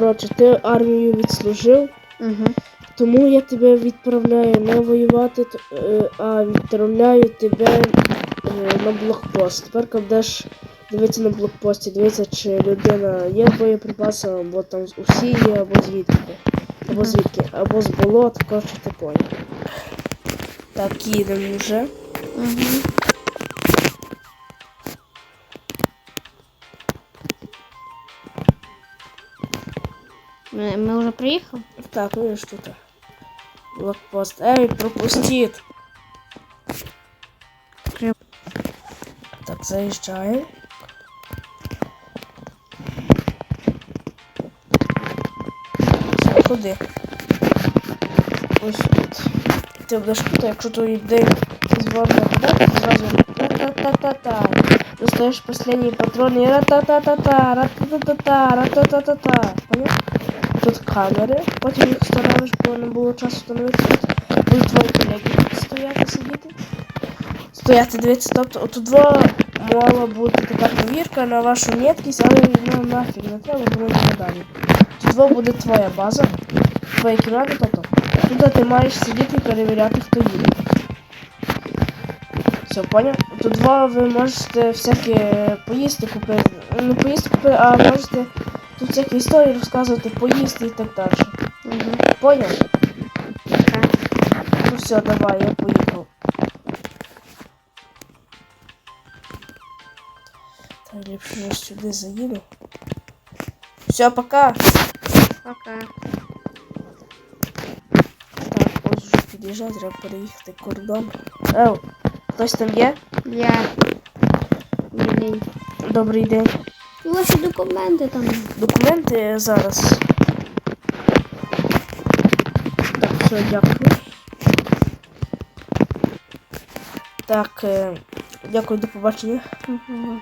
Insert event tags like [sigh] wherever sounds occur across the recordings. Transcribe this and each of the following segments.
коротше, ти армію відслужив, Угу. тому я тебе відправляю не воювати, е, а відправляю тебе е, на блокпост. Тепер коли будеш дивитися на блокпості, дивитися, чи людина є з боєприпасами, або там усі є, або звідки. Або звідки, або з болот, коротше, ти поняв. Так, їдемо вже. Угу. Ми вже приїхали? Так, ну ж тут. Блокпост. Эй, пропустит. Крем. Так, заезжаем. Ходи. Ось тут. Ти будеш тут, якщо твій день з вами нападати, то зразу ра-та-та-та-та. Достаєш последній патрон і ра-та-та-та-та, ра-та-та-та-та, ра-та-та-та-та. Поняв? Тут камери, потім їх встановиш, бо не було часу встановити. Тут будуть твої колеги стояти, сидіти. Стояти, дивитися, тобто отут два мала бути така повірка на вашу меткість, але ну нафіг не треба, бо не далі. Тут два буде твоя база, твоя кімната, тобто. Тут ти маєш сидіти і перевіряти, хто їде. Все, поняв? Тут два ви можете всякі поїсти купити. Не поїсти купити, а можете тут всякі історії розказувати, поїсти і так далі. Угу. Поняв? Так. Ну все, давай, я поїхав. Так, ліпше я сюди заїду. Все, пока. Пока. Так, ось вже під'їжджає, треба переїхати кордон. Ев, хтось там є? Я. Блін. Добрий день. Ваші документи там. Документи зараз. Так, все, дякую. Так, е, дякую, до побачення. Угу.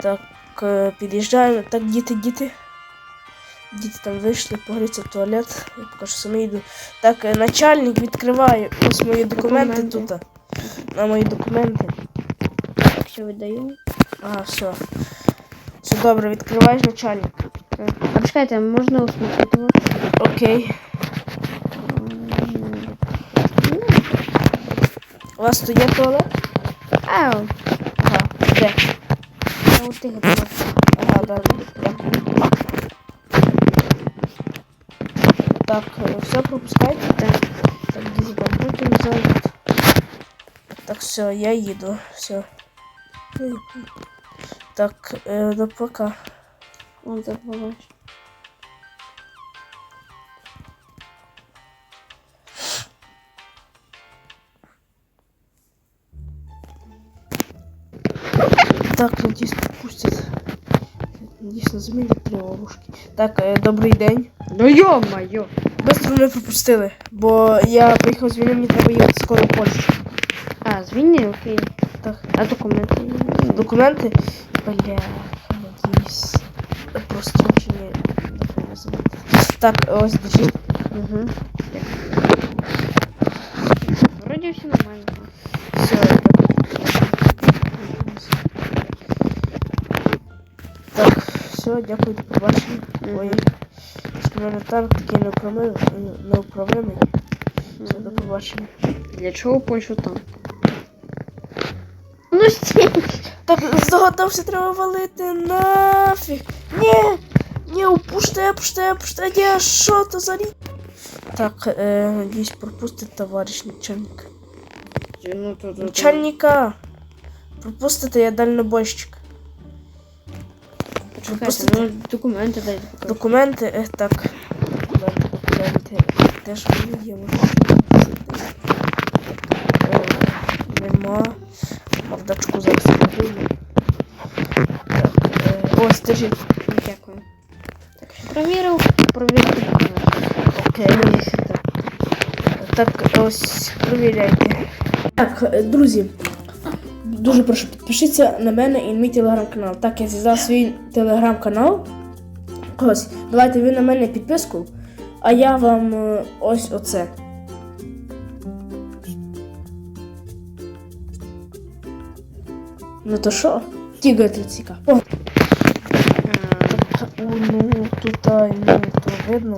Так, е, під'їжджаємо. Так, діти, діти. Діти там вийшли, погріться в туалет. Я поки що саме йду. Так, е, начальник відкриває. Ось мої документи, Документи. тут. На мої документи. Що видаю? Ага, все. Все добре, відкриваєш начальник. А почекайте, можна вас? Окей. У вас тут є туалет? Ау. Ага. Де? А от ти. Ага, да, дякую. Так, е, все пропускайте. Так. Так, там потім зайдуть. Так, все, я їду. Все. Так, е, до пока. Он так побачиш. Так, надіюсь, пропустять. Дійсно, замінять три ловушки. Так, е, добрий день. Ну йо-моє. Быстро мене пропустили, бо я приїхав з війни, мені треба їхати скоро в Польщу. А, звільни, окей. Так, А документи? документи. Бля, надіюсь. Прострочені. Так, ось держіть. Угу. Вроді все нормально. Все, Так, все, дякую, до побачення. Ой, мене танк такий неуправляемий. неуправляемий. Все, до побачення. Для чого Польщу там? Ну стій! Так, здогадався, треба валити нафіг. Ні, ні, опуште, опуште, опуште, ні, що то за рік? Так, е, надіюсь, пропустить товариш начальник. Ну, то, то, Начальника! Пропустите, я дальнобойщик. Почекайте, ну документи дай. Документи, е, так. Документи. Де ж вони є? Може, Е, Нема. Мордачку зараз подивлю. Так, е, ось, держіть. Дякую. Так, що провірив, провірив. Окей. Так, Так, ось, провіряйте. Так, е, друзі, дуже прошу, підпишіться на мене і на мій телеграм-канал. Так, я зв'язав свій телеграм-канал. Ось, давайте ви на мене підписку, а я вам е, ось оце. Ну то що? Тігати ціка. О, так, о, ну. тут ну, то видно.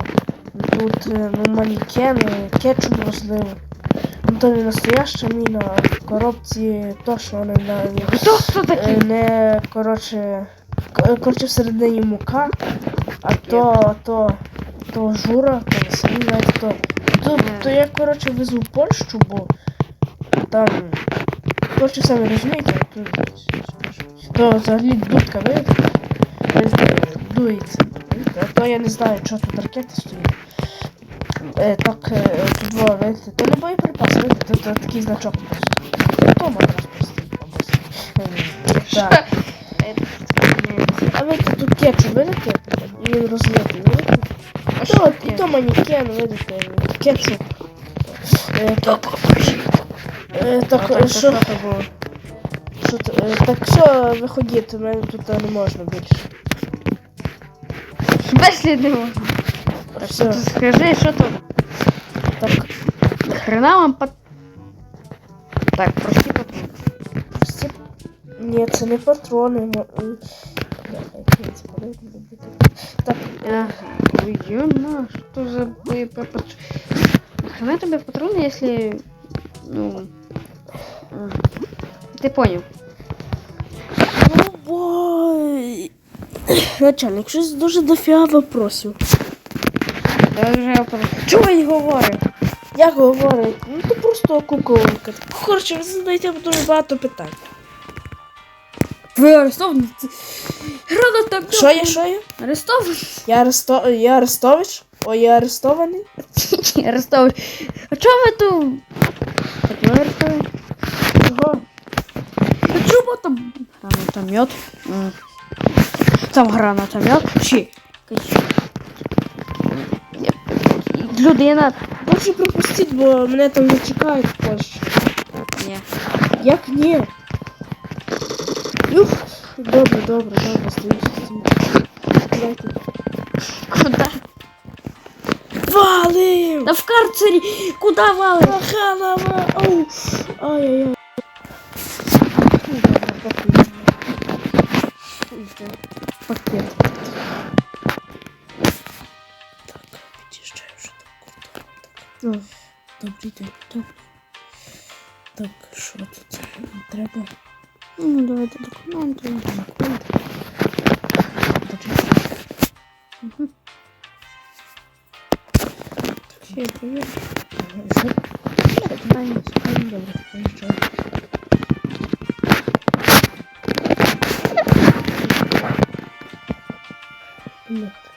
Тут е, ну, манекен, е, кетчуп розлив. Ну то не настояща міна, а в коробці точно не, не, Хто хто е, такий? не коротше, коротше всередині мука, а то, то, то жура, то ви самі то, то, то я коротше везу в Польщу, бо там, коротше самі розумієте, то, то взагалі дудка? Дується. А то я не знаю, що тут ракети стоїть. Е, так, е, тут два, видите, то не боєприпас, видите, е, такий значок просто. То матрас просто. Так. А видите, тут кетчуп, видите? Він розлитий, видите? А То, і то манекен, видите, кетчуп. Е, так, е, так, е, що, це було? що, е, так, все, виходіть, у мене тут е, не можна більше. Без не можна. Все, Ти скажи, що тут? так, Хрена вам под... Так, прости, потом. всі... Ні, це не патрони. мо- м. Бля, як це палити не буде. Так, Ё-на, что за боеприпас? Нахрена тебе патроны, если... Ну... м, Ты понял. ну, бой. Начальник, щось дуже дофіга вопросів. Я вже вопрос. Чого він говорить? Як говорить? Ну то просто куколка. Коротше, ви задаєте дуже багато питань. Ви арестовані? Грана там. Що я, що я? Арестовані? Я, Аресто... я Арестович? Ой, я арестований? [laughs] Арестовані. А чого ви тут? Так, ви арестовані? Чого? А там? Гранатомет. Там гранатомет. Чи? Людина. Лучше пропустіть, бо мене там не чекають Польщі. Ні. Як ні? Ух, добре, добре, добре, стою. Куда? Валим! Да в карцері! Куда валим? Халава! Оу! Ай-яй-яй. Ну, добре, пакет. Пакет. Так, під'їжджаю вже до кордону. Так. Добрий день, добрий. Так, що тут треба? Ну, давайте документи. Документи. Угу. Я перевірю. Що? Питання, питання, добре,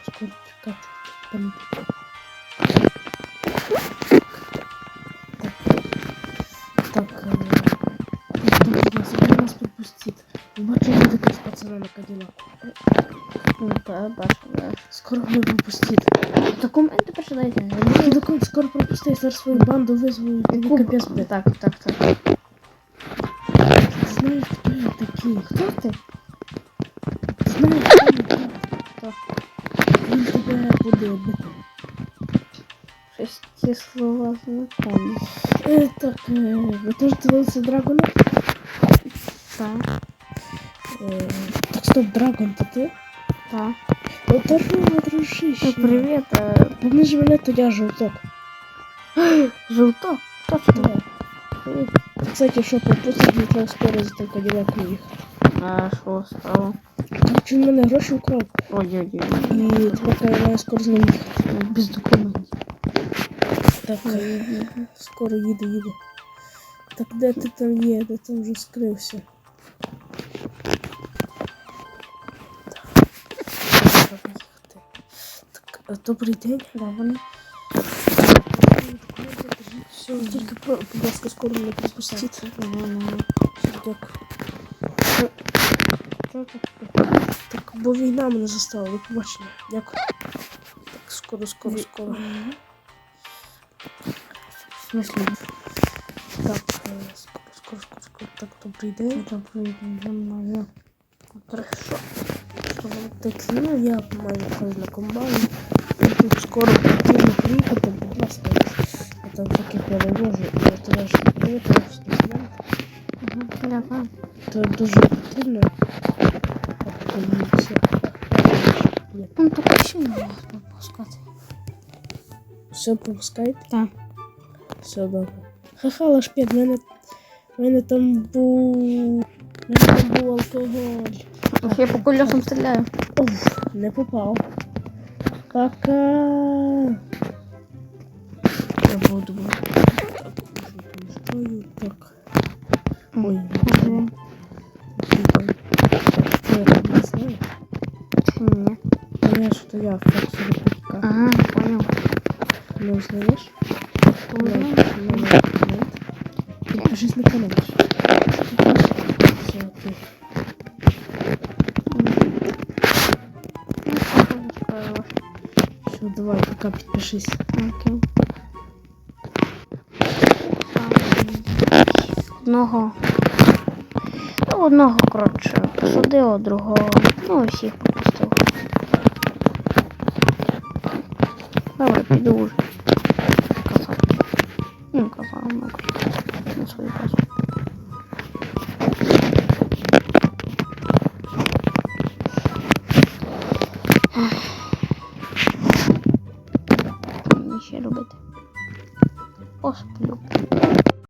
скоро. Там Так, так, е, ласка, ви нас пропустіть. Бачу, ви якась пацана на каділаку. Ну, так, да. Скоро мене пропустіть. Документи починайте. Який документ скоро пропустить, зараз свою банду визву і тобі капець буде. Так, так, так. Ти знаєш, хто я такий? Хто ти? Ти знаєш, хто я такий? Хто? Він тебе буде бити. Щось ці слова знакомі. Е, так, е, ви теж дивилися Драгона? Так, Е, так, стоп, Драгон, то ти? так. О, здорово, дружище. Так, привіт. а, Поміж мене, то я жовток. [gasps] Жовто? Точно. Да. Кстати, що пропустить, не треба скоро за той каділак їхати. А що стало? Короче, він мене гроші вкрав. Ой-ой-ой. І тепер я маю скоро з ним їхати. Без документів. Так, е, скоро їде, їде. Так де ти там є? Де там вже скрився? Добрий день. Да. Все, тільки, будь ласка, скоро мене пропустіть. Дякую. Так, бо війна мене застала, до побачення. Дякую. Так, скоро, скоро, скоро. В смысле? Так, е, скоро, скоро, скоро, скоро. Так, добрий день. Добрий день, я Хорошо. Так, ну я маю ходити комбайн. Я тут скоро потрібно приїхати, будь ласка. Я там таки перевожу і я тебе ж привіт, студент. Ага. То дуже потрібно. Ну так ще не можна пропускати. Все пропускаєте? Так. Все добре. Ха-ха, лашпід, в мене, в мене там був. В мене там був алкоголь. Ох, я по колесам стріляю. Уф, не попав. Пока. Я буду. Так, поміщаю, так. Ой, Окей. Що я там не знаю? Ні. Ну, я що то я факсую пікка. Ага, понял. Не узнаєш? Понял. Номер документ. Підпишись на канал. Все, окей. Все, давай, пока підпишись. Окей. Одного. Ну, одного, коротше, посадила, другого. Ну, всіх попустив. Давай, піду уже.